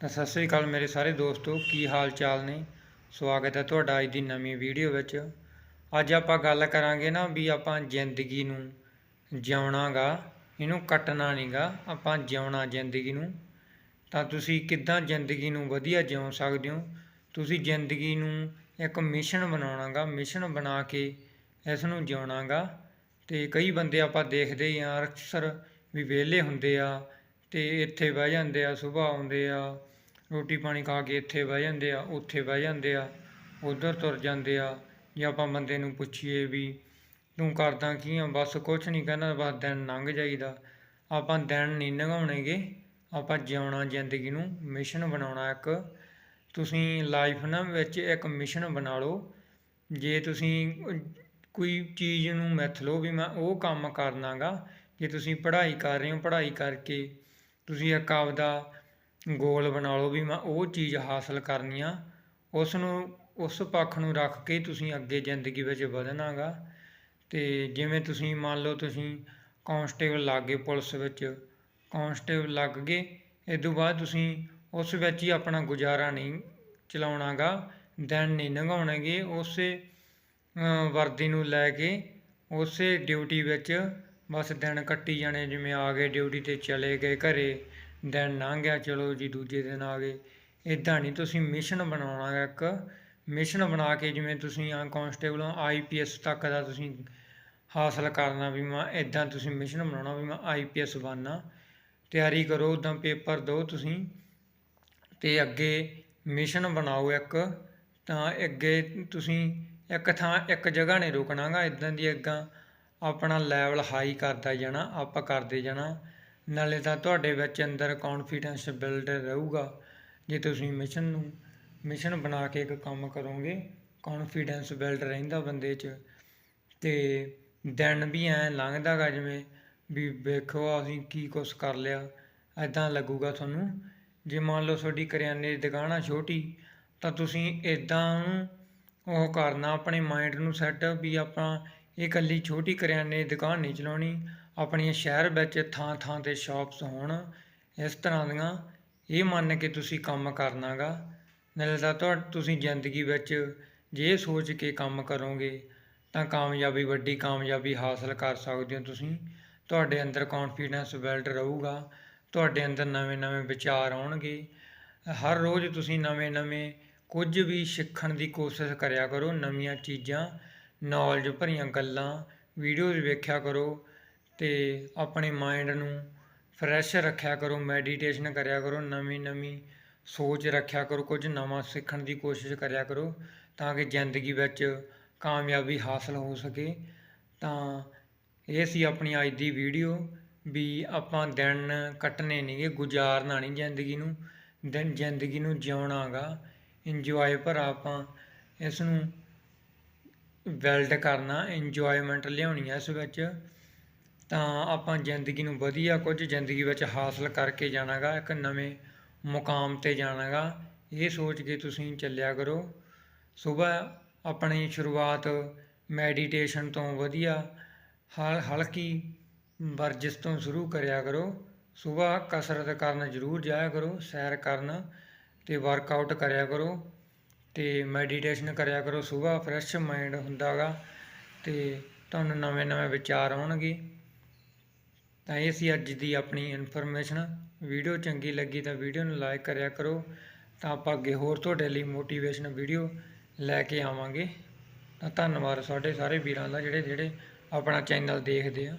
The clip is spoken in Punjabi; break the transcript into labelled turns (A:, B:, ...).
A: ਤਾਂ ਸਤਿ ਸ੍ਰੀ ਅਕਾਲ ਮੇਰੇ ਸਾਰੇ ਦੋਸਤੋ, ਕੀ ਹਾਲ ਚਾਲ ਨੇ? ਸਵਾਗਤ ਹੈ ਤੁਹਾਡਾ ਅੱਜ ਦੀ ਨਵੀਂ ਵੀਡੀਓ ਵਿੱਚ। ਅੱਜ ਆਪਾਂ ਗੱਲ ਕਰਾਂਗੇ ਨਾ ਵੀ ਆਪਾਂ ਜ਼ਿੰਦਗੀ ਨੂੰ ਜਿਉਣਾਗਾ, ਇਹਨੂੰ ਕੱਟਣਾ ਨਹੀਂਗਾ ਆਪਾਂ ਜਿਉਣਾ ਜ਼ਿੰਦਗੀ ਨੂੰ। ਤਾਂ ਤੁਸੀਂ ਕਿੱਦਾਂ ਜ਼ਿੰਦਗੀ ਨੂੰ ਵਧੀਆ ਜਿਉ ਸਕਦੇ ਹੋ? ਤੁਸੀਂ ਜ਼ਿੰਦਗੀ ਨੂੰ ਇੱਕ ਮਿਸ਼ਨ ਬਣਾਉਣਾਗਾ, ਮਿਸ਼ਨ ਬਣਾ ਕੇ ਇਸ ਨੂੰ ਜਿਉਣਾਗਾ। ਤੇ ਕਈ ਬੰਦੇ ਆਪਾਂ ਦੇਖਦੇ ਹੀ ਆ ਅਕਸਰ ਵੀ ਵਿਹਲੇ ਹੁੰਦੇ ਆ ਤੇ ਇੱਥੇ ਬਹਿ ਜਾਂਦੇ ਆ ਸਵੇਰ ਆਉਂਦੇ ਆ, ਰੋਟੀ ਪਾਣੀ ਖਾ ਕੇ ਇੱਥੇ ਬਹਿ ਜਾਂਦੇ ਆ, ਉੱਥੇ ਬਹਿ ਜਾਂਦੇ ਆ, ਉਧਰ ਤੁਰ ਜਾਂਦੇ ਆ ਜੇ ਆਪਾਂ ਬੰਦੇ ਨੂੰ ਪੁੱਛੀਏ ਵੀ ਤੂੰ ਕਰਦਾ ਕੀ ਆ, ਬਸ ਕੁਛ ਨਹੀਂ ਕਹਿੰਦਾ ਬਸ ਦਿਨ ਲੰਘ ਜਾਈਦਾ। ਆਪਾਂ ਦਿਨ ਨਹੀਂ ਲੰਘਾਉਣੇਗੇ ਆਪਾਂ ਜਿਉਣਾ ਜ਼ਿੰਦਗੀ ਨੂੰ ਮਿਸ਼ਨ ਬਣਾਉਣਾ ਇੱਕ। ਤੁਸੀਂ ਲਾਈਫ ਨਾ ਵਿੱਚ ਇੱਕ ਮਿਸ਼ਨ ਬਣਾ ਲਓ। ਜੇ ਤੁਸੀਂ ਕੋਈ ਚੀਜ਼ ਨੂੰ ਮਿੱਥ ਲਓ ਵੀ ਮੈਂ ਉਹ ਕੰਮ ਕਰਨਾਗਾ, ਜੇ ਤੁਸੀਂ ਪੜ੍ਹਾਈ ਕਰ ਰਹੇ ਹੋ, ਪੜ੍ਹਾਈ ਕਰਕੇ ਤੁਸੀਂ ਇੱਕ ਆਪਦਾ ਗੋਲ ਬਣਾ ਲਓ ਵੀ ਮੈਂ ਉਹ ਚੀਜ਼ ਹਾਸਲ ਕਰਨੀ ਆ ਉਸ ਨੂੰ ਉਸ ਪੱਖ ਨੂੰ ਰੱਖ ਕੇ ਤੁਸੀਂ ਅੱਗੇ ਜ਼ਿੰਦਗੀ ਵਿੱਚ ਵਧਣਾਗਾ। ਤੇ ਜਿਵੇਂ ਤੁਸੀਂ ਮੰਨ ਲਓ ਤੁਸੀਂ ਕਾਂਸਟੇਬਲ ਲੱਗ ਗਏ ਪੁਲਿਸ ਵਿੱਚ, ਕਾਂਸਟੇਬਲ ਲੱਗ ਗਏ ਇਸ ਤੋਂ ਬਾਅਦ ਤੁਸੀਂ ਉਸ ਵਿੱਚ ਹੀ ਆਪਣਾ ਗੁਜ਼ਾਰਾ ਨਹੀਂ ਚਲਾਉਣਾਗਾ, ਦਿਨ ਨਹੀਂ ਲੰਘਾਉਣਗੇ, ਉਸੇ ਵਰਦੀ ਨੂੰ ਲੈ ਕੇ, ਉਸੇ ਡਿਊਟੀ ਵਿੱਚ ਬਸ ਦਿਨ ਕੱਟੀ ਜਾਣੇ, ਜਿਵੇਂ ਆ ਗਏ ਡਿਊਟੀ ਤੇ ਚਲੇ ਗਏ ਘਰੇ, ਦਿਨ ਲੰਘ ਗਿਆ, ਚਲੋ ਜੀ ਦੂਜੇ ਦਿਨ ਆ ਗਏ। ਇਦਾਂ ਨਹੀਂ, ਤੁਸੀਂ ਮਿਸ਼ਨ ਬਣਾਉਣਾ ਗਾ ਇੱਕ। ਮਿਸ਼ਨ ਬਣਾ ਕੇ ਜਿਵੇਂ ਤੁਸੀਂ ਆ ਕਾਂਸਟੇਬਲ ਆਈਪੀਐਸ ਤੱਕ ਦਾ ਤੁਸੀਂ ਹਾਸਲ ਕਰਨਾ ਵੀ ਮੈਂ ਇਦਾਂ ਤੁਸੀਂ ਮਿਸ਼ਨ ਬਣਾਉਣਾ ਵੀ ਮੈਂ ਆਈਪੀਐਸ ਬਣਨਾ। ਤਿਆਰੀ ਕਰੋ ਉਦਾਂ ਪੇਪਰ ਦਿਓ ਤੁਸੀਂ। ਤੇ ਅੱਗੇ ਮਿਸ਼ਨ ਬਣਾਓ ਇੱਕ। ਤਾਂ ਅੱਗੇ ਤੁਸੀਂ ਇੱਕ ਥਾਂ, ਇੱਕ ਜਗ੍ਹਾ ਨਹੀਂ ਰੁਕਣਾਗਾ ਇਦਾਂ ਦੀ ਅੱਗਾ ਆਪਣਾ ਲੈਵਲ ਹਾਈ ਕਰਦਾ ਜਾਣਾ ਅਪ ਕਰਦੇ ਜਾਣਾ। ਨਾਲੇ ਤਾਂ ਤੁਹਾਡੇ ਵਿੱਚ ਅੰਦਰ ਕੌਨਫੀਡੈਂਸ ਬਿਲਡ ਰਹੂਗਾ। ਜੇ ਤੁਸੀਂ ਮਿਸ਼ਨ ਨੂੰ ਮਿਸ਼ਨ ਬਣਾ ਕੇ ਇੱਕ ਕੰਮ ਕਰੋਗੇ ਕੌਨਫੀਡੈਂਸ ਬਿਲਡ ਰਹਿੰਦਾ ਬੰਦੇ 'ਚ। ਤੇ ਦਿਨ ਵੀ ਐ ਲੰਘਦਾਗਾ ਜਿਵੇਂ ਵੀ ਵੇਖੋ ਅਸੀਂ ਕੀ ਕੁਛ ਕਰ ਲਿਆ ਐਦਾਂ ਲੱਗੂਗਾ ਤੁਹਾਨੂੰ। ਜੇ ਮੰਨ ਲਓ ਤੁਹਾਡੀ ਕਰਿਆਨੇ ਦੀ ਦੁਕਾਨ ਆ ਛੋਟੀ, ਤਾਂ ਤੁਸੀਂ ਇਦਾਂ ਉਹ ਕਰਨਾ, ਆਪਣੇ ਮਾਈਂਡ ਨੂੰ ਸੈੱਟ ਵੀ ਆਪਾਂ ਇਹ ਇਕੱਲੀ ਛੋਟੀ ਕਰਿਆਨੇ ਦੀ ਦੁਕਾਨ ਨਹੀਂ ਚਲਾਉਣੀ, ਆਪਣੀਆਂ ਸ਼ਹਿਰ ਵਿੱਚ ਥਾਂ ਥਾਂ ਤੇ ਸ਼ਾਪਸ ਹੋਣ, ਇਸ ਤਰ੍ਹਾਂ ਦੀਆਂ ਇਹ ਮੰਨ ਕੇ ਤੁਸੀਂ ਕੰਮ ਕਰਨਾਗਾ। ਨਾਲੇ ਤਾਂ ਤੁਹਾ, ਤੁਸੀਂ ਜ਼ਿੰਦਗੀ ਵਿੱਚ ਜੇ ਸੋਚ ਕੇ ਕੰਮ ਕਰੋਗੇ, ਤਾਂ ਕਾਮਯਾਬੀ, ਵੱਡੀ ਕਾਮਯਾਬੀ ਹਾਸਲ ਕਰ ਸਕਦੇ ਹੋ ਤੁਸੀਂ। ਤੁਹਾਡੇ ਅੰਦਰ ਕੌਨਫੀਡੈਂਸ ਬਿਲਡ ਰਹੂਗਾ, ਤੁਹਾਡੇ ਅੰਦਰ ਨਵੇਂ-ਨਵੇਂ ਵਿਚਾਰ ਆਉਣਗੇ। ਹਰ ਰੋਜ਼ ਤੁਸੀਂ ਨਵੇਂ-ਨਵੇਂ ਕੁਝ ਵੀ ਸਿੱਖਣ ਦੀ ਕੋਸ਼ਿਸ਼ ਕਰਿਆ ਕਰੋ, ਨਵੀਆਂ ਚੀਜ਼ਾਂ ਨੌਲੇਜ ਭਰੀਆਂ ਗੱਲਾਂ ਵੀਡੀਓਜ਼ ਵੇਖਿਆ ਕਰੋ ਅਤੇ ਆਪਣੇ ਮਾਇੰਡ ਨੂੰ ਫਰੈਸ਼ ਰੱਖਿਆ ਕਰੋ ਮੈਡੀਟੇਸ਼ਨ ਕਰਿਆ ਕਰੋ, ਨਵੀਂ ਨਵੀਂ ਸੋਚ ਰੱਖਿਆ ਕਰੋ, ਕੁਝ ਨਵਾਂ ਸਿੱਖਣ ਦੀ ਕੋਸ਼ਿਸ਼ ਕਰਿਆ ਕਰੋ ਤਾਂ ਕਿ ਜ਼ਿੰਦਗੀ ਵਿੱਚ ਕਾਮਯਾਬੀ ਹਾਸਲ ਹੋ ਸਕੇ। ਤਾਂ ਇਹ ਸੀ ਆਪਣੀ ਅੱਜ ਦੀ ਵੀਡੀਓ ਵੀ ਆਪਾਂ ਦਿਨ ਕੱਟਣੇ ਨਹੀਂਗੇ ਗੁਜ਼ਾਰਨਾ ਨਹੀਂ ਜ਼ਿੰਦਗੀ ਨੂੰ, ਦਿਨ ਜ਼ਿੰਦਗੀ ਨੂੰ ਜਿਉਣਾਗਾ ਇੰਜੋਏ ਭਰਾ ਆਪਾਂ ਇਸ ਨੂੰ ਵੈਲਡ ਕਰਨਾ ਇੰਜੋਇਮੈਂਟ ਲਿਆਉਣੀ ਹੈ ਇਸ ਵਿੱਚ, ਤਾਂ ਆਪਾਂ ਜ਼ਿੰਦਗੀ ਨੂੰ ਵਧੀਆ ਕੁਝ ਜ਼ਿੰਦਗੀ ਵਿੱਚ ਹਾਸਲ ਕਰਕੇ ਜਾਣਾਗਾ, ਇੱਕ ਨਵੇਂ ਮੁਕਾਮ ਤੇ ਜਾਣਾਗਾ, ਇਹ ਸੋਚ ਕੇ ਤੁਸੀਂ ਚੱਲਿਆ ਕਰੋ। ਸਵੇਰ ਆਪਣੀ ਸ਼ੁਰੂਆਤ ਮੈਡੀਟੇਸ਼ਨ ਤੋਂ ਵਧੀਆ, ਹਲ, ਹਲਕੀ ਵਰਜਿਸ਼ ਤੋਂ ਸ਼ੁਰੂ ਕਰਿਆ ਕਰੋ। ਸਵੇਰ ਕਸਰਤ ਕਰਨ ਜ਼ਰੂਰ ਜਾਇਆ ਕਰੋ, ਸੈਰ ਕਰਨ ਤੇ ਵਰਕਆਊਟ ਕਰਿਆ ਕਰੋ। ਤੇ ਮੈਡੀਟੇਸ਼ਨ ਕਰਿਆ ਕਰੋ ਸਵੇਰ ਫਰੈਸ਼ ਮਾਈਂਡ ਹੁੰਦਾਗਾ ਤੇ ਤੁਹਾਨੂੰ ਨਵੇਂ ਨਵੇਂ ਵਿਚਾਰ ਆਉਣਗੇ। ਤਾਂ ਇਹ ਸੀ ਅੱਜ ਦੀ ਆਪਣੀ ਇਨਫੋਰਮੇਸ਼ਨ ਵੀਡੀਓ ਚੰਗੀ ਲੱਗੀ ਤਾਂ ਵੀਡੀਓ ਨੂੰ ਲਾਈਕ ਕਰਿਆ ਕਰੋ। ਤਾਂ ਆਪਾਂ ਅੱਗੇ ਹੋਰ ਤੁਹਾਡੇ ਲਈ ਮੋਟੀਵੇਸ਼ਨ ਵੀਡੀਓ ਲੈ ਕੇ ਆਵਾਂਗੇ। ਤਾਂ ਧੰਨਵਾਦ ਸਾਡੇ ਸਾਰੇ ਵੀਰਾਂ ਦਾ ਜਿਹੜੇ ਜਿਹੜੇ ਆਪਣਾ ਚੈਨਲ ਦੇਖਦੇ ਆ।